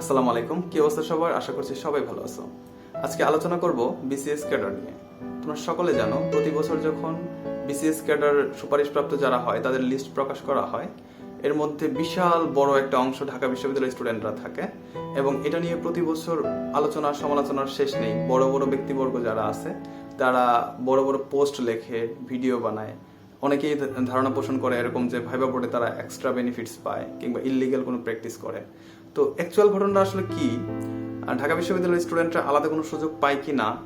আসসালামু আলাইকুম। কি অবস্থা সবার? আশা করছি সবাই ভালো আছো। আজকে আলোচনা করব বিসিএস ক্যাডার নিয়ে। তোমরা সকলে জানো, প্রতি বছর যখন বিসিএস ক্যাডার সুপারিশপ্রাপ্ত যারা হয়, তাদের লিস্ট প্রকাশ করা হয়। এর মধ্যে বিশাল বড় একটা অংশ ঢাকা বিশ্ববিদ্যালয়ের স্টুডেন্টরা থাকে এবং এটা নিয়ে প্রতি বছর আলোচনা, সমালোচনার শেষ নেই। বড় বড় ব্যক্তিবর্গ যারা আছে, তারা বড় বড় পোস্ট লেখে ভিডিও বানায়। অনেকেই ধারণা পোষণ করে এরকম যে ভাইবা বোর্ডে তারা এক্সট্রা বেনিফিটস পায় কিংবা ইলিগাল কোনো প্র্যাকটিস করে। তো অ্যাকচুয়াল ঘটনাটা আসলে কি? ঢাকা বিশ্ববিদ্যালয়ের স্টুডেন্টরা আলাদা কোনো সুযোগ পায় কি না?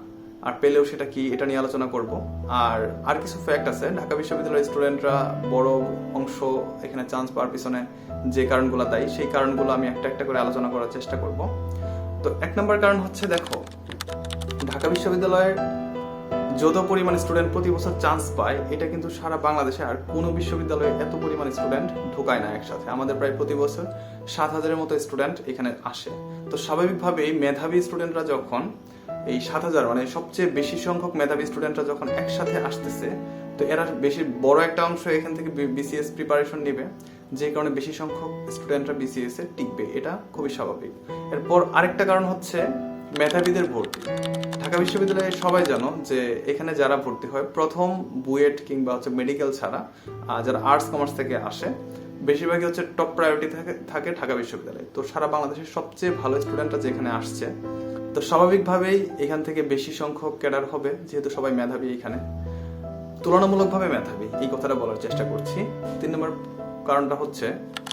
আর পেলেও সেটা কি? এটা নিয়ে আলোচনা করব। আর আর কিছু ফ্যাক্ট আছে। ঢাকা বিশ্ববিদ্যালয়ের স্টুডেন্টরা বড় অংশ এখানে চান্স পাওয়ার পিছনে যে কারণগুলো দেয়, সেই কারণগুলো আমি একটা একটা করে আলোচনা করার চেষ্টা করব। তো এক নম্বর কারণ হচ্ছে, দেখো, ঢাকা বিশ্ববিদ্যালয়ের যত পরিমাণ স্টুডেন্ট প্রতি বছর চান্স পায়, এটা কিন্তু সারা বাংলাদেশে আর কোনো বিশ্ববিদ্যালয়ে এত পরিমাণ স্টুডেন্ট ঢোকায় না একসাথে। আমাদের প্রায় প্রতি বছর সাত হাজারের মতো স্টুডেন্ট এখানে আসে। তো স্বাভাবিকভাবেই মেধাবী স্টুডেন্টরা যখন এই সাত হাজার মানে সবচেয়ে বেশি সংখ্যক মেধাবী স্টুডেন্টরা যখন একসাথে আসতেছে, তো এরা বেশি বড় একটা অংশ এখান থেকে বিসিএস প্রিপারেশন নেবে, যে কারণে বেশি সংখ্যক স্টুডেন্টরা বিসিএস এ টিকবে। এটা খুবই স্বাভাবিক। এরপর আরেকটা কারণ হচ্ছে মেধাবীদের ভর্তি। ঢাকা বিশ্ববিদ্যালয়ে সবাই জানো যে এখানে যারা ভর্তি হয়, প্রথম বুয়েট কিংবা হচ্ছে মেডিকেল ছাড়া যারা আর্টস কমার্স থেকে আসে, বেশিরভাগই হচ্ছে টপ প্রায়োরিটি থাকে থাকে ঢাকা বিশ্ববিদ্যালয়ে। তো সারা বাংলাদেশের সবচেয়ে ভালো স্টুডেন্টরা যেখানে আসছে, তো স্বাভাবিকভাবেই এখান থেকে বেশি সংখ্যক ক্যাডার হবে, যেহেতু সবাই মেধাবী এখানে। তুলনামূলকভাবে মেধাবী, এই কথাটা বলার চেষ্টা করছি। তিন নম্বর কারণটা হচ্ছে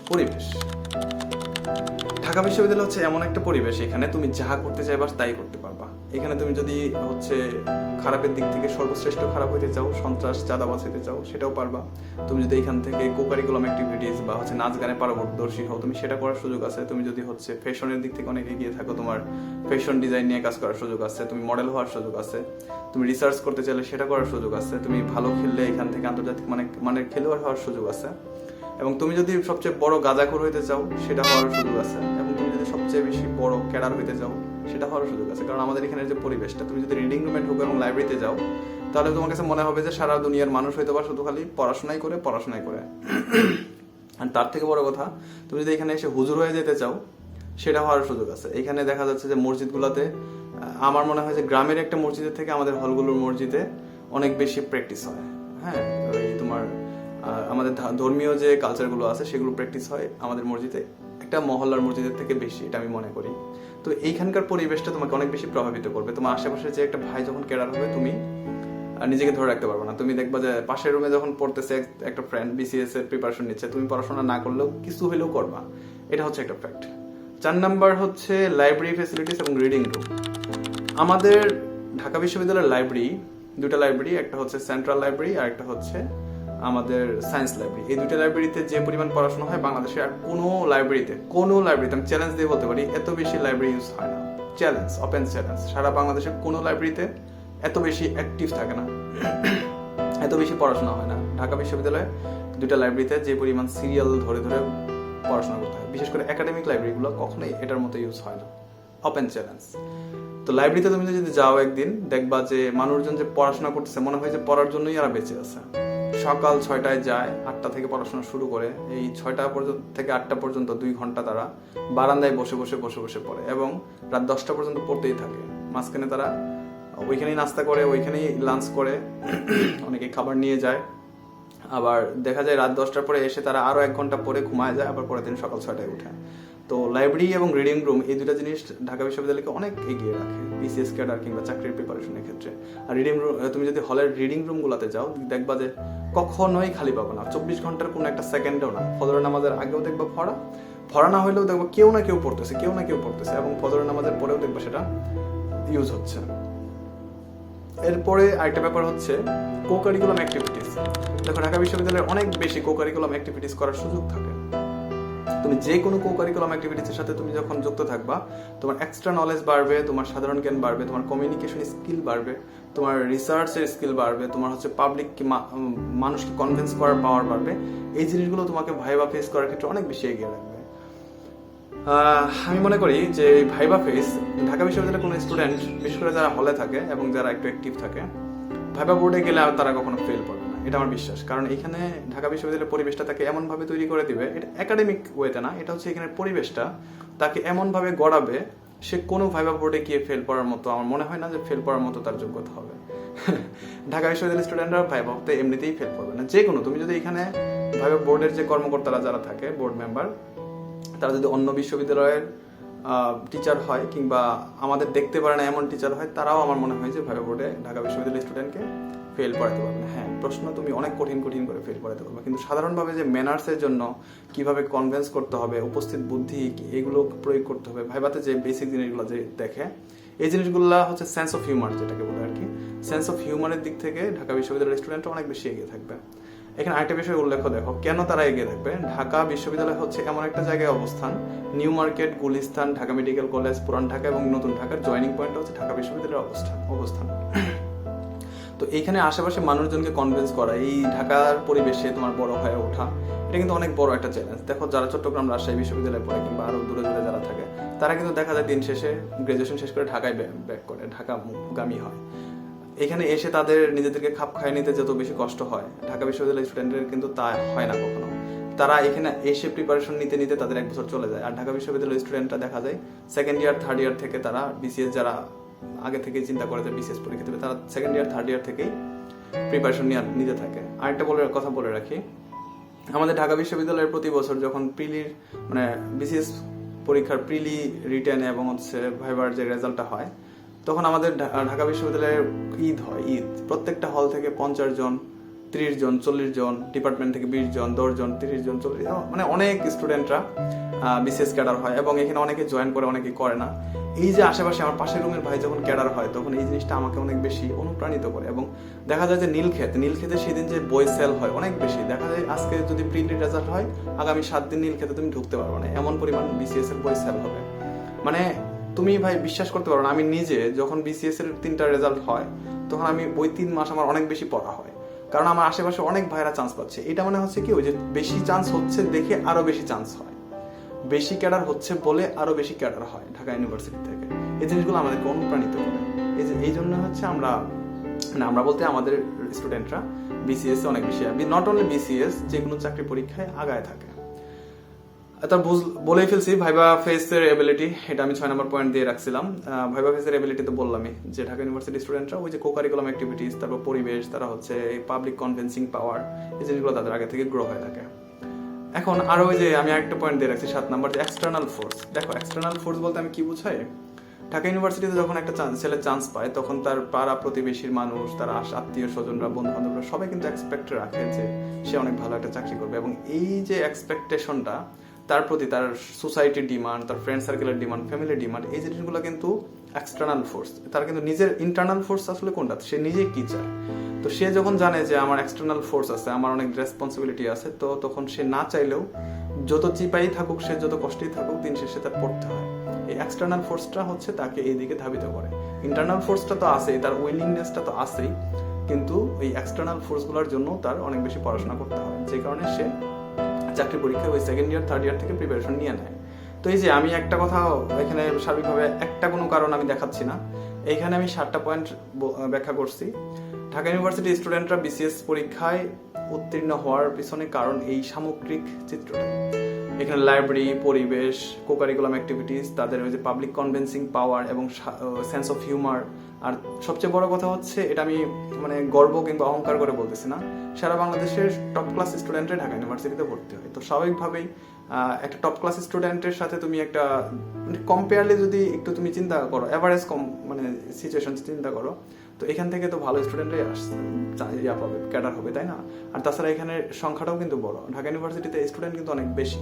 পরিবেশ। ঢাকা বিশ্ববিদ্যালয় হচ্ছে এমন একটা পরিবেশ, এখানে তুমি যা করতে চাইবা তাই করতে পারবা। এখানে তুমি যদি হচ্ছে খারাপের দিক থেকে সর্বশ্রেষ্ঠ খারাপ হইতে চাও, সন্ত্রাস, চাঁদাবাজ হইতে চাও, সেটাও পারবা। তুমি যদি এখান থেকে কোকারিকুলাম অ্যাক্টিভিটিস বা হচ্ছে নাচ গানে পারদর্শী হও, তুমি সেটা করার সুযোগ আছে। তুমি যদি হচ্ছে ফ্যাশনের দিক থেকে অনেক এগিয়ে থাকো, তোমার ফ্যাশন ডিজাইন নিয়ে কাজ করার সুযোগ আছে, তুমি মডেল হওয়ার সুযোগ আছে, তুমি রিসার্চ করতে চাইলে সেটা করার সুযোগ আছে, তুমি ভালো খেললে এখান থেকে আন্তর্জাতিক মানে মানের খেলোয়াড় হওয়ার সুযোগ আছে। এবং তুমি যদি সবচেয়ে বড় গাঁজাখোর হইতে চাও, সেটা হওয়ার সুযোগ আছে। এবং তুমি যদি সবচেয়ে বেশি বড় ক্যাডার হইতে চাও, সেটা হওয়ার সুযোগ আছে। কারণ আমাদের এখানে যে পরিবেশটা, তুমি যদি রিডিং রুমে ঢুকো এবং লাইব্রেরিতে যাও, তাহলে তোমার কাছে মনে হবে যে সারা দুনিয়ার মানুষ হইতে পারে শুধু খালি পড়াশোনাই করে পড়াশোনাই করে। আর তার থেকে বড় কথা, তুমি যদি এখানে এসে হুজুর হয়ে যেতে চাও, সেটা হওয়ার সুযোগ আছে। এখানে দেখা যাচ্ছে যে মসজিদগুলোতে আমার মনে হয় যে গ্রামের একটা মসজিদের থেকে আমাদের হলগুলোর মসজিদে অনেক বেশি প্র্যাকটিস হয়। হ্যাঁ? ওই তোমার আহ, আমাদের ধর্মীয় যে কালচারগুলো আছে সেগুলো প্র্যাকটিস হয় আমাদের মসজিদে। একটা মহল্লার মসজিদের থেকে বেশি এটা আমি মনে করি। তো এইখানকার পরিবেশটা তোমাকে অনেক বেশি প্রভাবিত করবে। তোমার আশেপাশে যে একটা ভাই যখন কেডার হবে তুমি নিজেকে ধরে রাখতে পারবে না। তুমি দেখবা যে পাশের রুমে যখন পড়তেছে একটা ফ্রেন্ড বিসিএস এর প্রিপারেশন নিচ্ছে তুমি পড়াশোনা না করলেও কিছু হলেও করবা। এটা হচ্ছে একটা ফ্যাক্ট চার নাম্বার হচ্ছে লাইব্রেরি ফেসিলিটিস এবং রিডিং রুম আমাদের ঢাকা বিশ্ববিদ্যালয়ের লাইব্রেরি দুটা লাইব্রেরি একটা হচ্ছে সেন্ট্রাল লাইব্রেরি আর একটা হচ্ছে আমাদের সায়েন্স লাইব্রেরি এই দুটো লাইব্রেরিতে যে পরিমাণ পড়াশোনা হয় বাংলাদেশে আর কোনো লাইব্রেরিতে কোনো লাইব্রেরিতে আমি চ্যালেঞ্জ দিয়ে বলতে পারি, এত বেশি লাইব্রেরি ইউজ হয় না। চ্যালেঞ্জ ওপেন চ্যালেঞ্জ সারা বাংলাদেশের কোনো লাইব্রেরিতে এত বেশি অ্যাক্টিভ থাকে না। এত বেশি পড়াশোনা হয় না। ঢাকা বিশ্ববিদ্যালয়ে দুটা লাইব্রেরিতে যে পরিমাণ সিরিয়াল ধরে ধরে পড়াশোনা করতে হয়। বিশেষ করে একাডেমিক লাইব্রেরিগুলো কখনোই এটার মতো ইউজ হয় না। ওপেন চ্যালেঞ্জ তো লাইব্রেরিতে তুমি যদি যাও একদিন, দেখবা যে মানুষজন যে পড়াশোনা করতেছে, মনে হয় যে পড়ার জন্যই এরা বেঁচে আছে। সকাল ছয়টায় যায়, আটটা থেকে পড়াশোনা শুরু করে। এই ছয়টা পর্যন্ত থেকে আটটা পর্যন্ত দুই ঘণ্টা তারা বারান্দায় বসে বসে বসে বসে পড়ে এবং রাত দশটা পর্যন্ত পড়তেই থাকে। মাঝখানে তারা ওইখানেই নাস্তা করে, ওইখানেই লাঞ্চ করে, অনেকে খাবার নিয়ে যায়। আবার দেখা যায় রাত দশটার পরে এসে তারা আরও এক ঘণ্টা পরে ঘুমায় যায়, আবার পরের দিন সকাল ছয়টায় উঠে। তো লাইব্রেরি এবং রিডিং রুম এই দুটা জিনিস ঢাকা বিশ্ববিদ্যালয়কে অনেক এগিয়ে রাখে বিসিএস ক্যাডার কিংবা চাকরির প্রিপারেশনের ক্ষেত্রে। আর রিডিং রুম তুমি যদি হলের রিডিং রুমগুলোতে যাও, দেখবা যে কখনোই খালি পাবো না। চব্বিশ ঘণ্টার কোনো একটা সেকেন্ডেও না। ফজরের নামাজের আগেও দেখব ফরা। ফরা না হলেও দেখব কেউ না কেউ পড়তেছে, কেউ না কেউ পড়তেছে এবং ফজরের নামাজের পরেও দেখব সেটা ইউজ হচ্ছে এরপরে আরেকটা ব্যাপার হচ্ছে কো কারিকুলাম অ্যাক্টিভিটিস দেখো, ঢাকা বিশ্ববিদ্যালয়ে অনেক বেশি কো কারিকুলাম অ্যাক্টিভিটিস করার সুযোগ থাকে। তুমি যে কোনো কো কারিকুলাম অ্যাক্টিভিটিসের সাথে তুমি যখন যুক্ত থাকবা, তোমার এক্সট্রা নলেজ বাড়বে, তোমার সাধারণ জ্ঞান বাড়বে, তোমার কমিউনিকেশন স্কিল বাড়বে, তোমার রিসার্চের স্কিল বাড়বে, তোমার হচ্ছে পাবলিক মানুষকে কনভিন্স করার পাওয়ার বাড়বে। এই জিনিসগুলো তোমাকে ভাইবা ফেস করার ক্ষেত্রে অনেক বেশি এগিয়ে রাখবে। আমি মনে করি যে ভাইবা ফেস ঢাকা বিশ্ববিদ্যালয়ের কোনো স্টুডেন্ট বিশেষ করে যারা হলে থাকে এবং যারা একটু অ্যাক্টিভ থাকে ভাইবা বোর্ডে গেলে আর তারা কখনো ফেল করবে না। এটা আমার বিশ্বাস। কারণ এখানে ঢাকা বিশ্ববিদ্যালয়ের পরিবেশটা তাকে এমনভাবে তৈরি করে দিবে, এটা একাডেমিক ওয়েতে না, এটা হচ্ছে এখানে পরিবেশটা, তাকে এমনভাবে গড়াবে, সে কোনো ভাইবা বোর্ডে গিয়ে ফেল করার মতো, আমার মনে হয় না যে ফেল করার মতো তার যোগ্যতা হবে। ঢাকা বিশ্ববিদ্যালয়ের স্টুডেন্টরা ভাইবা তো এমনিতেই ফেল করবে না যে কোনো তুমি যদি এখানে ভাইবা বোর্ডের যে কর্মকর্তারা যারা থাকে বোর্ড মেম্বার তারা যদি অন্য বিশ্ববিদ্যালয়ের টিচার হয় কিংবা আমাদের দেখতে পারে না এমন টিচার হয়, তারাও আমার মনে হয় যে ভাইবা বোর্ডে ঢাকা বিশ্ববিদ্যালয়ের স্টুডেন্টকে ফেল করাতে পারবে না। হ্যাঁ প্রশ্ন তুমি অনেক কঠিন কঠিন করে ফেল করাতে পারবে। কিন্তু সাধারণভাবে যে ম্যানার্সের জন্য কীভাবে কনভেন্স করতে হবে, উপস্থিত বুদ্ধি, এগুলো প্রয়োগ করতে হবে ভাইবাতে যে বেসিক জিনিসগুলো যে দেখে, এই জিনিসগুলো হচ্ছে সেন্স অফ হিউমার যেটাকে বলে আর কি সেন্স অফ হিউমারের দিক থেকে ঢাকা বিশ্ববিদ্যালয়ের স্টুডেন্টরা অনেক বেশি এগিয়ে থাকবে। এখানে আরেকটা বিষয় উল্লেখ দেখো, কেন তারা এগিয়ে থাকবে? ঢাকা বিশ্ববিদ্যালয় হচ্ছে এমন একটা জায়গায় অবস্থান, new market, Gulistan, Dhaka medical college, পুরান ঢাকা এবং নতুন ঢাকার জয়নিং পয়েন্ট হচ্ছে ঢাকা বিশ্ববিদ্যালয়ের অবস্থান অবস্থান। তো এইখানে আশেপাশে মানুষজনকে কনভিন্স করা, এই ঢাকার পরিবেশে তোমার বড় হয়ে ওঠা, এটা কিন্তু অনেক বড় একটা চ্যালেঞ্জ দেখো, যারা চট্টগ্রাম রাজশাহী বিশ্ববিদ্যালয়ে পড়ে কিংবা আরও দূরে দূরে যারা থাকে, তারা কিন্তু দেখা যায় দিন শেষে গ্রাজুয়েশন শেষ করে ঢাকায় ব্যাক করে, ঢাকা গামী হয়। এখানে এসে তাদের নিজেদেরকে খাপ খাইয়ে নিতে যত বেশি কষ্ট হয়, ঢাকা বিশ্ববিদ্যালয়ের স্টুডেন্টদের কিন্তু তা হয় না কখনো। তারা এখানে এসে প্রিপারেশন নিতে নিতে তাদের এক বছর চলে যায়। আর ঢাকা বিশ্ববিদ্যালয়ের স্টুডেন্টরা দেখা যায় সেকেন্ড ইয়ার থার্ড ইয়ার থেকে তারা বিসিএস যারা আগে থেকে চিন্তা করে যে বিশেষ পরীক্ষা দেবে, তারা সেকেন্ড ইয়ার থার্ড ইয়ার থেকেই প্রিপারেশন নিয়ে নিতে থাকে। আরেকটা বলে, কথা বলে রাখি, আমাদের ঢাকা বিশ্ববিদ্যালয়ের প্রতি বছর যখন প্রিলির মানে বিশেষ পরীক্ষার প্রিলি রিটেন এবং হচ্ছে ভাইবার যে রেজাল্টটা হয়, তখন আমাদের ঢাকা বিশ্ববিদ্যালয়ের ঈদ হয়, ঈদ। প্রত্যেকটা হল থেকে পঞ্চাশ জন ত্রিশ জন, চল্লিশ জন ডিপার্টমেন্ট থেকে বিশ জন, দশ জন, তিরিশ জন, চল্লিশ মানে অনেক স্টুডেন্টরা বিসিএস ক্যাডার হয় এবং এখানে অনেকে জয়েন করে, অনেকে করে না। এই যে আশেপাশে আমার পাশের রুমের ভাই যখন ক্যাডার হয়, তখন এই জিনিসটা আমাকে অনেক বেশি অনুপ্রাণিত করে এবং দেখা যায় যে নীলক্ষেত নীলক্ষেতে সেদিন যে বই সেল হয় অনেক বেশি। দেখা যায় আজকে যদি প্রিন্টেড রেজাল্ট হয়, আগামী সাত দিন নীলক্ষেতে তুমি ঢুকতে পারবে না। এমন পরিমাণ বিসিএস এর বই সেল হবে। মানে তুমি ভাই বিশ্বাস করতে পারো না, আমি নিজে যখন বিসিএস এর তিনটা রেজাল্ট হয়, তখন আমি ওই তিন মাস আমার অনেক বেশি পড়া হয়। কারণ আমার আশেপাশে অনেক ভাইরা চান্স পাচ্ছে। এটা মানে হচ্ছে কি, ওই যে বেশি চান্স হচ্ছে দেখে আরও বেশি চান্স হয়। বেশি ক্যাডার হচ্ছে বলে আরও বেশি ক্যাডার হয় ঢাকা ইউনিভার্সিটি থেকে। এই জিনিসগুলো আমাদেরকে অনুপ্রাণিত করে। এই যে, এই জন্য হচ্ছে আমরা, না, আমরা বলতে আমাদের স্টুডেন্টরা বিসিএস অনেক বেশি নট অনলি বিসিএস যে কোনো চাকরি পরীক্ষায় আগায় থাকে। তা বলেই ফেলছি ভাইবা ফেসের এবিলিটি এটা আমি ছয় নম্বর পয়েন্ট দিয়ে রাখছিলাম। ভাইবা ফেসের এবিলিটি তো বললামই, যে ঢাকা ইউনিভার্সিটি স্টুডেন্টরা ওই যে কোকারিকুলাম অ্যাক্টিভিটিস তারপর পরিবেশ, তারা হচ্ছে পাবলিক কনভেন্সিং পাওয়ার এই জিনিসগুলো তাদের আগে থেকে গ্রো হয়ে থাকে। এখন আরও ওই যে আমি একটা পয়েন্ট দিয়ে রাখছি, সাত নম্বর যে এক্সটার্নাল ফোর্স দেখো এক্সটার্নাল ফোর্স বলতে আমি কি বুঝাই? ঢাকা ইউনিভার্সিটিতে যখন একটা চান্স ছেলে চান্স পায়, তখন তার পাড়া প্রতিবেশীর মানুষ, তার আত্মীয় স্বজনরা বন্ধু বান্ধবরা সবাই কিন্তু এক্সপেক্ট রাখে যে সে অনেক ভালো একটা চাকরি করবে। এবং এই যে এক্সপেকটেশনটা তার প্রতি তার সোসাইটির ডিমান্ড তার ফ্রেন্ড সার্কেলের ডিমান্ড ফ্যামিলির ডিমান্ড এই জিনিসগুলো কিন্তু এক্সটার্নাল ফোর্স তার কিন্তু নিজের ইন্টারনাল ফোর্স আসলে কোনটা? সে নিজে কি চায়? তো সে যখন জানে যে আমার এক্সটার্নাল ফোর্স আছে, আমার অনেক রেসপন্সিবিলিটি আছে, তো তখন সে না চাইলেও যত চিপাই থাকুক, সে যত কষ্টেই থাকুক, দিন শেষে তার পড়তে হয়। এই এক্সটার্নাল ফোর্সটা হচ্ছে তাকে এই দিকে ধাবিত করে। ইন্টারনাল ফোর্সটা তো আছেই, তার উইলিংনেসটা তো আছেই, কিন্তু এই এক্সটার্নাল ফোর্সগুলোর জন্য তার অনেক বেশি পড়াশোনা করতে হয়। যে কারণে সে চাকরি পরীক্ষা ওই সেকেন্ড ইয়ার থার্ড ইয়ার থেকে প্রিপারেশন নিয়ে নেয়। তো এই যে আমি একটা কথা এখানে সার্বিকভাবে একটা কোনো কারণ আমি দেখাচ্ছি না। এইখানে আমি সাতটা পয়েন্ট ব্যাখ্যা করছি। ঢাকা ইউনিভার্সিটি স্টুডেন্টরা বিসিএস পরীক্ষায় উত্তীর্ণ হওয়ার পিছনে কারণ এই সামগ্রিক চিত্রটা। এখানে লাইব্রেরি পরিবেশ কোকারিকুলাম অ্যাক্টিভিটিস তাদের ওই যে পাবলিক কনভেন্সিং পাওয়ার এবং সেন্স অফ হিউমার আর সবচেয়ে বড় কথা হচ্ছে, এটা আমি মানে গর্ব কিংবা অহংকার করে বলতেছি না, সারা বাংলাদেশের টপ ক্লাস স্টুডেন্টরা ঢাকা ইউনিভার্সিটিতে ভর্তি হয়। তো স্বাভাবিকভাবেই একটা টপ ক্লাস স্টুডেন্টের সাথে তুমি একটা কম্পেয়ারলি যদি একটু তুমি চিন্তা করো অ্যাভারেজ কম মানে সিচুয়েশন চিন্তা করো, তো এখান থেকে তো ভালো স্টুডেন্টরাই আসছে ইয়া পাবে ক্যাডার হবে, তাই না? আর তাছাড়া এখানে সংখ্যাটাও কিন্তু বড়। ঢাকা ইউনিভার্সিটিতে স্টুডেন্ট কিন্তু অনেক বেশি।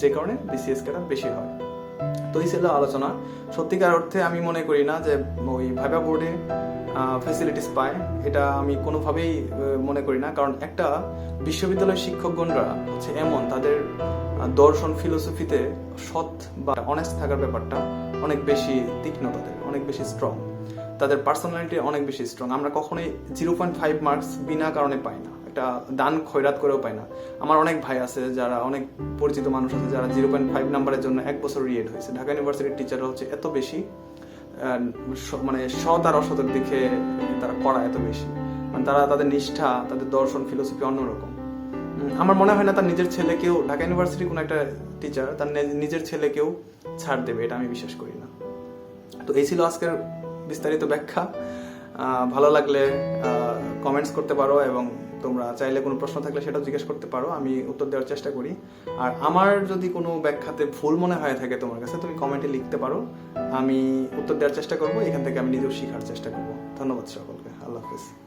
যে কারণে বিসিএস ক্যাডার বেশি হয়। তো এই ছিল আলোচনা। সত্যিকার অর্থে আমি মনে করি না যে ওই ভাইবা বোর্ডে ফেসিলিটিস পায়। এটা আমি কোনোভাবেই মনে করি না। কারণ একটা বিশ্ববিদ্যালয়ের শিক্ষকগণরা হচ্ছে এমন। তাদের দর্শন ফিলোসফিতে সৎ বা অনেস্ট থাকার ব্যাপারটা অনেক বেশি তীক্ষ্ণ তাদের, অনেক বেশি স্ট্রং তাদের পার্সোনালিটি অনেক বেশি স্ট্রং আমরা কখনোই জিরো পয়েন্ট ফাইভ মার্কস বিনা কারণে পাই না। একটা দান খৈরাত করেও পায় না। আমার অনেক ভাই আছে যারা অনেক পরিচিত মানুষ আছে যারা জিরো পয়েন্ট ফাইভ নাম্বারের জন্য এক বছর রিয়েট হয়েছে। ঢাকা ইউনিভার্সিটির টিচাররা হচ্ছে এত বেশি মানে সৎ আর অসতের দিকে তারা করা এত বেশি। মানে তারা তাদের নিষ্ঠা, তাদের দর্শন ফিলোসফি অন্যরকম। আমার মনে হয় না তার নিজের ছেলেকেও, ঢাকা ইউনিভার্সিটির কোনো একটা টিচার তার নিজের ছেলেকেও ছাড় দেবে, এটা আমি বিশ্বাস করি না। তো এই ছিল আজকের বিস্তারিত ব্যাখ্যা। ভালো লাগলে কমেন্টস করতে পারো এবং তোমরা চাইলে কোনো প্রশ্ন থাকলে সেটাও জিজ্ঞেস করতে পারো, আমি উত্তর দেওয়ার চেষ্টা করি। আর আমার যদি কোনো ব্যাখ্যাতে ভুল মনে হয়ে থাকে তোমার কাছে, তুমি কমেন্টে লিখতে পারো। আমি উত্তর দেওয়ার চেষ্টা করব, এখান থেকে আমি নিজেও শেখার চেষ্টা করব। ধন্যবাদ সকলকে, আল্লাহ হাফিজ।